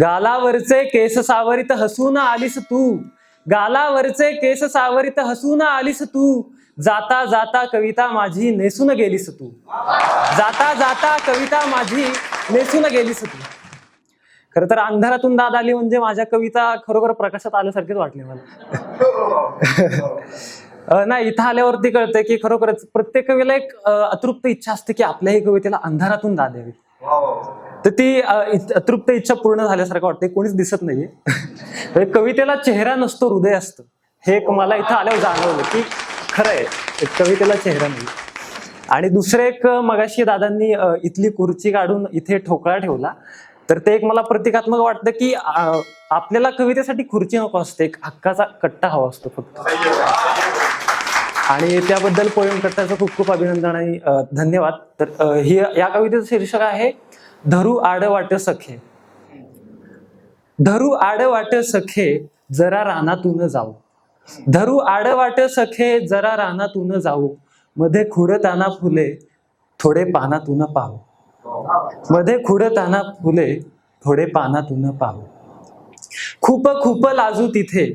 गालावरचे केस सावरित हसून आलीस तू. गालावरचे केस सावरित हसून आलीस तू. जाता जाता कविता माझी नेसून गेलीस तू. जाता जाता कविता माझी नेसून गेलीस तू. खर तर अंधारातून दाद आली म्हणजे माझ्या कविता खरोखर प्रकाशात आल्यासारखेच वाटले मला. नाही इथं आल्यावरती कळतंय की खरोखरच प्रत्येक कवीला एक अतृप्त इच्छा असते की आपल्याही कवितेला अंधारातून दाद यावी तर ती अ, अतृप्त इच्छा पूर्ण झाल्यासारखं वाटते कोणीच दिसत नाहीये. म्हणजे कवितेला चेहरा नसतो हृदय असतं. हे एक मला इथं आल्यावर जाणवलं की खरं आहे कवितेला चेहरा नाही. आणि दुसरं एक मगाशी दादांनी इथली खुर्ची काढून इथे ठोकळा ठेवला. तर ते एक मला प्रतिकात्मक वाटतं की आपल्याला कवितेसाठी खुर्ची नको असते. एक हक्काचा कट्टा हवा असतो फक्त. आणि त्याबद्दल पोयम कट्टाचं खूप खूप अभिनंदन आणि धन्यवाद. तर ही या कवितेचं शीर्षक आहे धरू आड वाट सखे. धरू आड वाट सखे जरा रानातून जाऊ. धरू आड वाट सखे जरा रानातून जाऊ. मध्ये खुडताना फुले थोडे पानातून पाहू. मध्ये खुडताना फुले थोडे पानातून पाहू. खूप खूप लाजू तिथे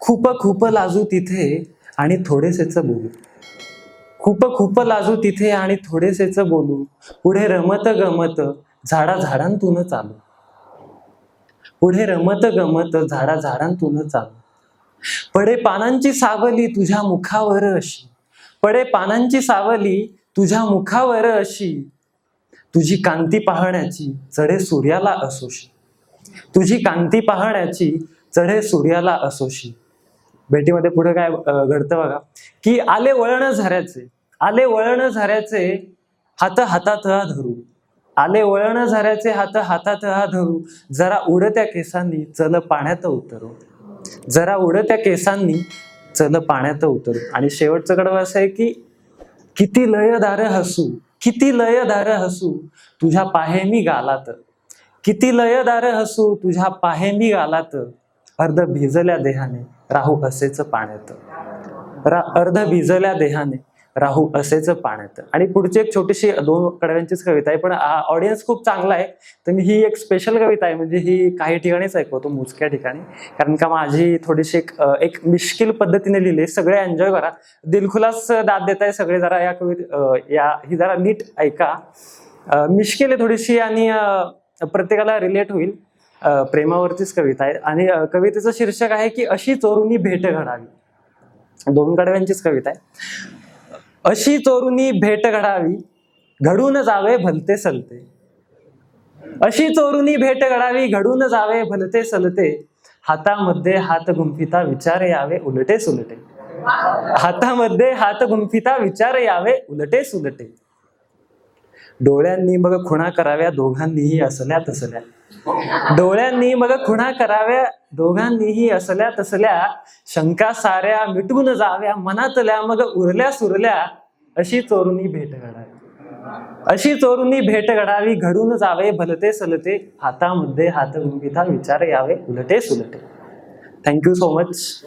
खूप खूप लाजू तिथे आणि थोडेसेच बोलू. खूप खूप लाजू तिथे आणि थोडेसेच बोलू. पुढे रमत गमत झाडा झाडांतून चालू पुढे रमत गमत झाडा झाडांतून चालू पडे पानांची सावली तुझ्या मुखावर अशी. पडे पानांची सावली तुझ्या मुखावर अशी. तुझी कांती पाहण्याची चढे सूर्याला असोशी. तुझी कांती पाहण्याची चढे सूर्याला असोशी. भेटीमध्ये पुढे काय घडतं बघा. की आले वळण झऱ्याचे. आले वळण झऱ्याचे. हात हातात धरू आले वळण झऱ्याचे हात हातात हा धरू. जरा उडत्या केसांनी चल पाण्यात उतरू. जरा उडत्या केसांनी चल पाण्यात उतरू. आणि शेवटचं कडवं असं आहे की किती लयदार हसू किती लयदार हसू तुझ्या पाहेमी गालात. किती लयदार हसू तुझ्या पाहेमी गालात. अर्ध भिजल्या देहाने राहू हसेच पाण्यात. रा अर्ध भिजल्या देहाने राहू असेच पाण्यात. आणि पुढची एक छोटीशी दोन कडव्यांचीच कविता आहे पण ऑडियन्स खूप चांगला आहे. तर मी ही एक स्पेशल कविता आहे म्हणजे ही काही ठिकाणीच ऐकवतो मोजक्या ठिकाणी. कारण का माझी थोडीशी एक एक मिश्किल पद्धतीने लिहिली आहे. सगळे एन्जॉय करा. दिलखुलास दाद देत आहे सगळे जरा या कवित या ही जरा नीट ऐका. मिश्किल आहे थोडीशी आणि प्रत्येकाला रिलेट होईल. प्रेमावरतीच कविता आहे. आणि कवितेचं शीर्षक आहे की अशी चोरुनी भेट घडावी. दोन कडव्यांचीच कविता आहे. अशी चोरुनी भेट घडावी घडून जावे भलते सलते. अशी चोरुनी भेट घडावी घडून जावे भलते सलते. हातामध्ये हात गुंफिता विचार यावे उलटे सुलटे. हातामध्ये हात गुंफिता विचार यावे उलटे सुलटे. डोळ्यांनी मग खुणा कराव्या दोघांनीही असल्या तसल्या. डोळ्यांनी मग खुणा कराव्या. दोघांनीही असल्या तसल्या शंका साऱ्या मिटून जाव्या. मनातल्या मग उरल्या सुरल्या अशी चोरुनी भेट घडावी. अशी चोरुनी भेट घडावी. घडून जावे भलते सलते. हातामध्ये हात विचार यावे उलटे सुलटे. Thank you so much